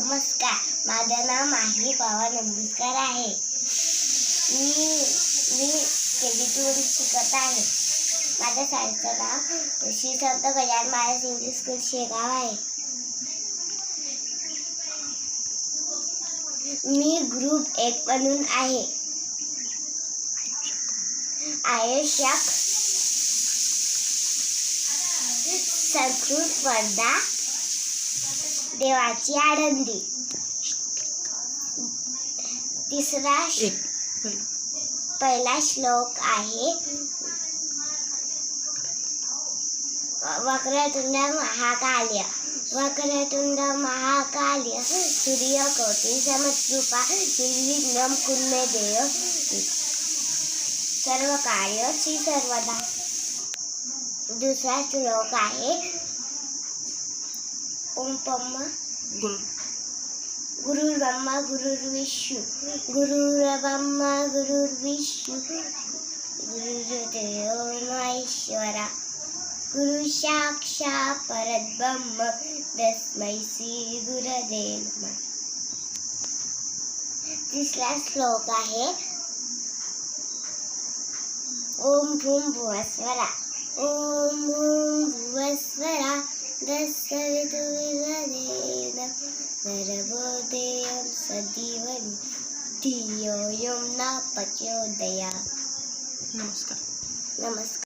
नमस्कार. माझं नाव माही पवार नमस्कार आहे. मी मी के जी टूमध्ये शिकत आहे. माझ्या शाळेचं नाव श्री संत गजान महाराज इंग्लिश स्कूल शेगाव आहे. मी ग्रुप एक म्हणून आहे. आयुष्यात संस्कृत स्पर्धा देवाची आनंदी तिसरा पहिलं. श्लोक आहे वक्रतुंड महाकाल्य. वक्रतुंड महाकाल्य सूर्यकोटी समद्रुपा निर्विघ्नं कुर्मे देव सर्व कार्य श्री सर्वदा. दुसरा श्लोक आहे ओम पम्मा गुरु गुरुर्ब्रह्मा गुरुर्विष्णू गुरुर्ब्रह्मा गुरुर्विष्णू गुरुर्देव महेश्वरा गुरु साक्षात परब्रह्म तस्मै श्री गुरुदेव तिसरा श्लोक आहे. ओम भूम भुवस्वरा. ओम भूम नरवोदयं सजीवन् धियो यं न प्रचोदया नमस्कार। नमस्कार।